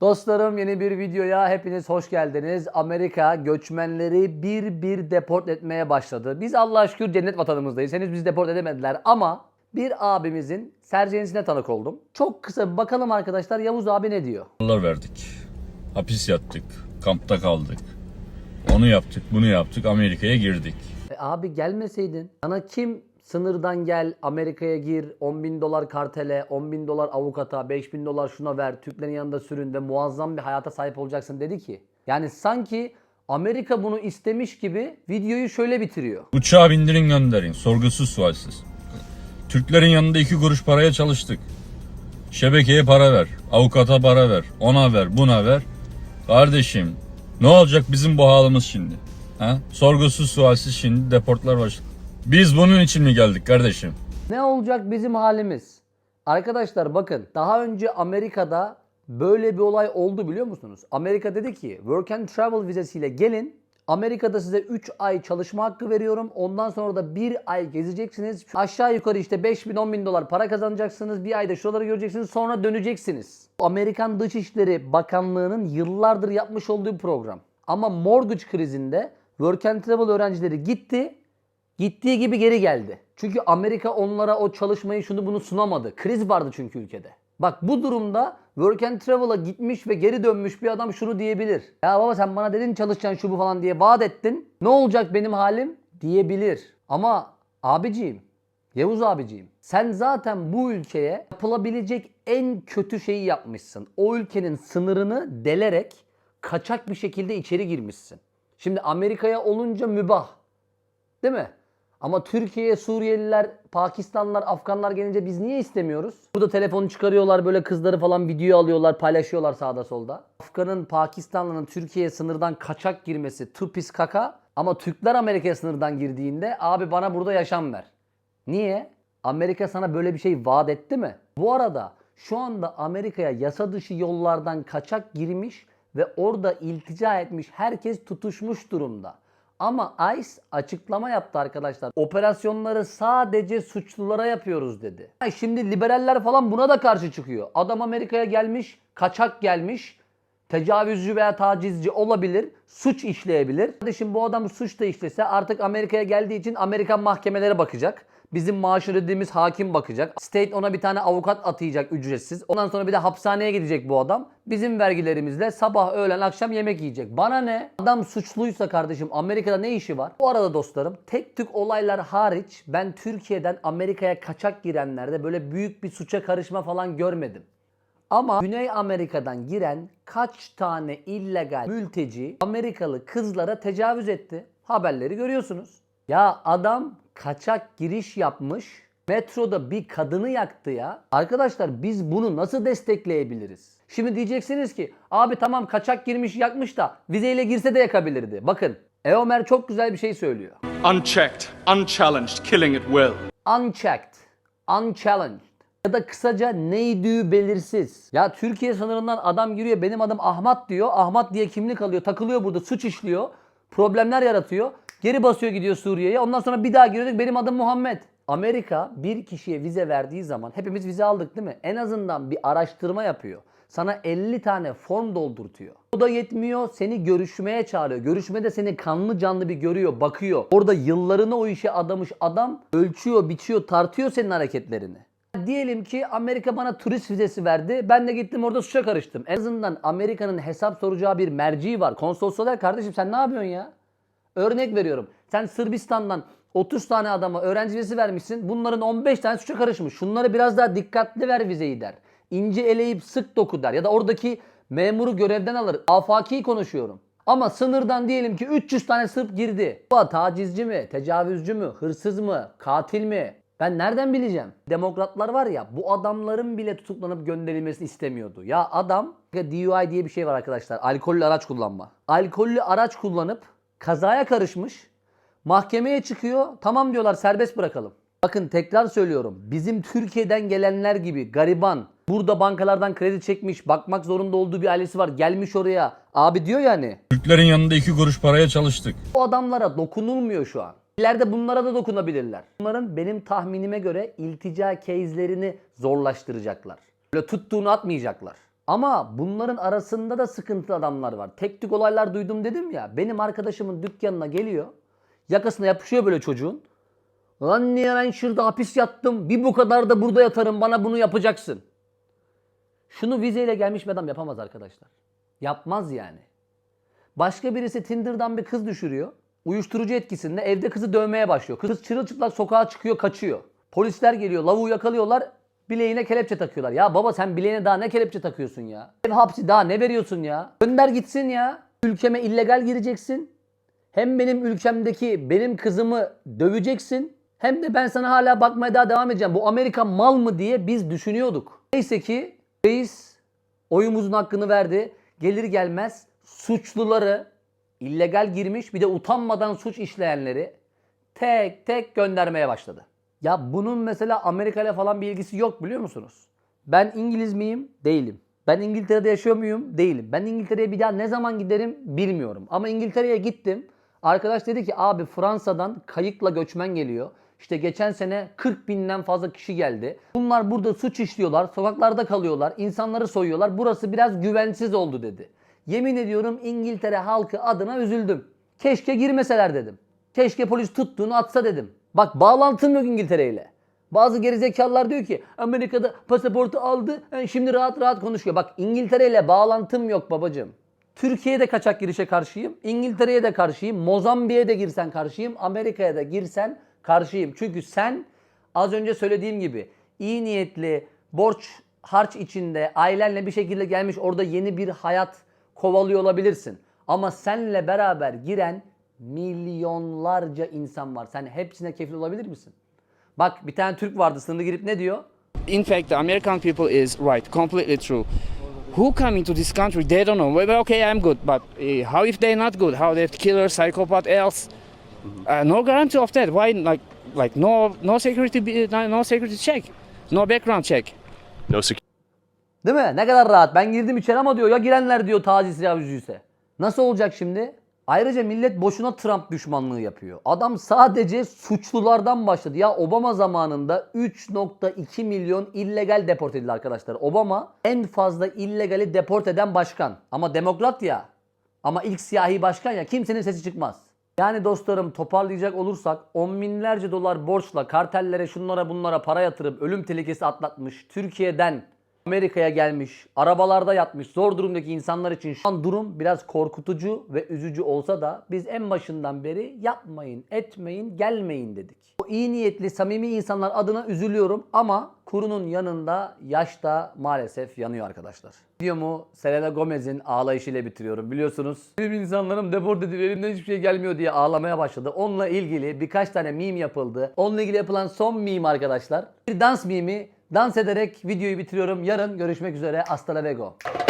Dostlarım yeni bir videoya hepiniz hoş geldiniz. Amerika göçmenleri bir bir deport etmeye başladı. Biz Allah'a şükür cennet vatanımızdayız. Henüz bizi deport edemediler ama bir abimizin sercenisine tanık oldum. Çok kısa bir bakalım arkadaşlar Yavuz abi ne diyor? Dolar verdik. Hapis yattık. Kampta kaldık. Onu yaptık, bunu yaptık. Amerika'ya girdik. E abi gelmeseydin sana kim sınırdan gel Amerika'ya gir 10 bin dolar kartele 10 bin dolar avukata 5 bin dolar şuna ver Türklerin yanında sürün ve muazzam bir hayata sahip olacaksın dedi ki. Yani sanki Amerika bunu istemiş gibi videoyu şöyle bitiriyor. Uçağa bindirin gönderin. Sorgusuz sualsiz. Türklerin yanında iki kuruş paraya çalıştık. Şebekeye para ver. Avukata para ver. Ona ver, buna ver. Kardeşim ne olacak bizim bu halimiz şimdi? Ha? Sorgusuz sualsiz şimdi deportlar başladı. Biz bunun için mi geldik kardeşim? Ne olacak bizim halimiz? Arkadaşlar bakın daha önce Amerika'da böyle bir olay oldu biliyor musunuz? Amerika dedi ki Work and Travel vizesiyle gelin. Amerika'da size 3 ay çalışma hakkı veriyorum. Ondan sonra da 1 ay gezeceksiniz. Aşağı yukarı işte 5 bin 10 bin dolar para kazanacaksınız. Bir ayda şuraları göreceksiniz sonra döneceksiniz. Amerikan Dışişleri Bakanlığı'nın yıllardır yapmış olduğu bir program. Ama mortgage krizinde Work and Travel öğrencileri gitti. Gittiği gibi geri geldi. Çünkü Amerika onlara o çalışmayı şunu bunu sunamadı. Kriz vardı çünkü ülkede. Bak bu durumda Work and Travel'a gitmiş ve geri dönmüş bir adam şunu diyebilir. Ya baba sen bana dedin çalışacaksın şu bu falan diye vaat ettin. Ne olacak benim halim? Diyebilir. Ama abiciğim, Yavuz abiciğim sen zaten bu ülkeye yapılabilecek en kötü şeyi yapmışsın. O ülkenin sınırını delerek kaçak bir şekilde içeri girmişsin. Şimdi Amerika'ya olunca mübah. Değil mi? Ama Türkiye'ye Suriyeliler, Pakistanlılar, Afganlar gelince biz niye istemiyoruz? Burada telefonu çıkarıyorlar böyle kızları falan video alıyorlar, paylaşıyorlar sağda solda. Afgan'ın, Pakistanlı'nın Türkiye'ye sınırdan kaçak girmesi tupis kaka ama Türkler Amerika'ya sınırdan girdiğinde abi bana burada yaşam ver. Niye? Amerika sana böyle bir şey vaat etti mi? Bu arada şu anda Amerika'ya yasa dışı yollardan kaçak girmiş ve orada iltica etmiş herkes tutuşmuş durumda. Ama ICE açıklama yaptı arkadaşlar. Operasyonları sadece suçlulara yapıyoruz dedi. Şimdi liberaller falan buna da karşı çıkıyor. Adam Amerika'ya gelmiş, kaçak gelmiş, tecavüzcü veya tacizci olabilir, suç işleyebilir. Kardeşim bu adam suç da işlese artık Amerika'ya geldiği için Amerikan mahkemelere bakacak. Bizim maaş ödediğimiz hakim bakacak. State ona bir tane avukat atayacak ücretsiz. Ondan sonra bir de hapishaneye gidecek bu adam. Bizim vergilerimizle sabah, öğlen, akşam yemek yiyecek. Bana ne? Adam suçluysa kardeşim Amerika'da ne işi var? Bu arada dostlarım tek tük olaylar hariç ben Türkiye'den Amerika'ya kaçak girenlerde böyle büyük bir suça karışma falan görmedim. Ama Güney Amerika'dan giren kaç tane illegal mülteci Amerikalı kızlara tecavüz etti? Haberleri görüyorsunuz. Ya adam kaçak giriş yapmış. Metroda bir kadını yaktı ya. Arkadaşlar biz bunu nasıl destekleyebiliriz? Şimdi diyeceksiniz ki abi tamam kaçak girmiş yakmış da vizeyle girse de yakabilirdi. Bakın Eomer çok güzel bir şey söylüyor. unchecked, unchallenged, killing at will. unchecked, unchallenged ya da kısaca neydi belirsiz. Ya Türkiye sınırından adam giriyor benim adım Ahmet diyor. Ahmet diye kimlik alıyor takılıyor burada suç işliyor. Problemler yaratıyor. Geri basıyor gidiyor Suriye'ye. Ondan sonra bir daha giriyor benim adım Muhammed. Amerika bir kişiye vize verdiği zaman hepimiz vize aldık değil mi? En azından bir araştırma yapıyor. Sana 50 tane form doldurtuyor. O da yetmiyor seni görüşmeye çağırıyor. Görüşmede seni kanlı canlı bir görüyor, bakıyor. Orada yıllarını o işe adamış adam ölçüyor, biçiyor, tartıyor senin hareketlerini. Diyelim ki Amerika bana turist vizesi verdi. Ben de gittim orada suça karıştım. En azından Amerika'nın hesap soracağı bir merci var. Konsoloslar kardeşim sen ne yapıyorsun ya? Örnek veriyorum. Sen Sırbistan'dan 30 tane adama öğrenci vizesi vermişsin. Bunların 15 tane suça karışmış. Şunları biraz daha dikkatli ver vizeyi der. İnce eleyip sık doku der. Ya da oradaki memuru görevden alır. Afaki konuşuyorum. Ama sınırdan diyelim ki 300 tane Sırp girdi. Bu tacizci mi, tecavüzcü mü, hırsız mı, katil mi? Ben nereden bileceğim? Demokratlar var ya bu adamların bile tutuklanıp gönderilmesini istemiyordu. Ya adam DUI diye bir şey var arkadaşlar. Alkollü araç kullanma. Alkollü araç kullanıp kazaya karışmış. Mahkemeye çıkıyor. Tamam diyorlar serbest bırakalım. Bakın tekrar söylüyorum. Bizim Türkiye'den gelenler gibi gariban, burada bankalardan kredi çekmiş, bakmak zorunda olduğu bir ailesi var. Gelmiş oraya. Abi diyor yani. Türklerin yanında iki kuruş paraya çalıştık. O adamlara dokunulmuyor şu an. İleride bunlara da dokunabilirler. Bunların benim tahminime göre iltica case'lerini zorlaştıracaklar. Böyle tuttuğunu atmayacaklar. Ama bunların arasında da sıkıntılı adamlar var. Tek tük olaylar duydum dedim ya. Benim arkadaşımın dükkanına geliyor. Yakasına yapışıyor böyle çocuğun. Lan niye ben şurada hapis yattım? Bir bu kadar da burada yatarım. Bana bunu yapacaksın. Şunu vizeyle gelmiş bir adam yapamaz arkadaşlar. Yapmaz yani. Başka birisi Tinder'dan bir kız düşürüyor. Uyuşturucu etkisinde evde kızı dövmeye başlıyor. Kız çırılçıplak sokağa çıkıyor, kaçıyor. Polisler geliyor, lavuğu yakalıyorlar, bileğine kelepçe takıyorlar. Ya baba sen bileğine daha ne kelepçe takıyorsun ya? Ev hapsi daha ne veriyorsun ya? Gönder gitsin ya. Ülkeme illegal gireceksin. Hem benim ülkemdeki benim kızımı döveceksin. Hem de ben sana hala bakmaya daha devam edeceğim. Bu Amerika mal mı diye biz düşünüyorduk. Neyse ki reis oyumuzun hakkını verdi. Gelir gelmez suçluları illegal girmiş bir de utanmadan suç işleyenleri tek tek göndermeye başladı. Ya bunun mesela Amerika ile falan bir ilgisi yok biliyor musunuz? Ben İngiliz miyim? Değilim. Ben İngiltere'de yaşıyor muyum? Değilim. Ben İngiltere'ye bir daha ne zaman giderim bilmiyorum. Ama İngiltere'ye gittim. Arkadaş dedi ki abi Fransa'dan kayıkla göçmen geliyor. İşte geçen sene 40 binden fazla kişi geldi. Bunlar burada suç işliyorlar, sokaklarda kalıyorlar, insanları soyuyorlar. Burası biraz güvensiz oldu dedi. Yemin ediyorum İngiltere halkı adına üzüldüm. Keşke girmeseler dedim. Keşke polis tuttuğunu atsa dedim. Bak bağlantım yok İngiltere ile. Bazı gerizekalılar diyor ki Amerika'da pasaportu aldı e, şimdi rahat rahat konuşuyor. Bak İngiltere ile bağlantım yok babacığım. Türkiye'de kaçak girişe karşıyım. İngiltere'ye de karşıyım. Mozambik'e de girsen karşıyım. Amerika'ya da girsen karşıyım. Çünkü sen az önce söylediğim gibi iyi niyetli, borç harç içinde ailenle bir şekilde gelmiş orada yeni bir hayat kovalıyor olabilirsin. Ama senle beraber giren milyonlarca insan var. Sen hepsine kefil olabilir misin? Bak bir tane Türk vardı sınırı girip ne diyor? in fact, the American people is right, completely true. Who come into this country? They don't know. Well, okay, I'm good, but uh, how if they're not good? How they're killer, psychopath, else? Uh, no guarantee of that. Why, like, like no, no security, be- no security check, no background check. No security Değil mi? Ne kadar rahat. Ben girdim içeri ama diyor ya girenler diyor taciz yüzüyse. Nasıl olacak şimdi? Ayrıca millet boşuna Trump düşmanlığı yapıyor. Adam sadece suçlulardan başladı. Ya Obama zamanında 3.2 milyon illegal deport edildi arkadaşlar. Obama en fazla illegali deport eden başkan. Ama demokrat ya. Ama ilk siyahi başkan ya kimsenin sesi çıkmaz. Yani dostlarım toparlayacak olursak on binlerce dolar borçla kartellere şunlara bunlara para yatırıp ölüm tehlikesi atlatmış Türkiye'den Amerika'ya gelmiş, arabalarda yatmış zor durumdaki insanlar için şu an durum biraz korkutucu ve üzücü olsa da biz en başından beri yapmayın, etmeyin, gelmeyin dedik. O iyi niyetli, samimi insanlar adına üzülüyorum ama kurunun yanında yaş da maalesef yanıyor arkadaşlar. Videomu Selena Gomez'in ağlayışıyla bitiriyorum. Biliyorsunuz benim insanlarım deport edildi elimden hiçbir şey gelmiyor diye ağlamaya başladı. Onunla ilgili birkaç tane meme yapıldı. Onunla ilgili yapılan son meme arkadaşlar. Bir dans mimi. Dans ederek videoyu bitiriyorum. Yarın görüşmek üzere. Hasta. Kahit pa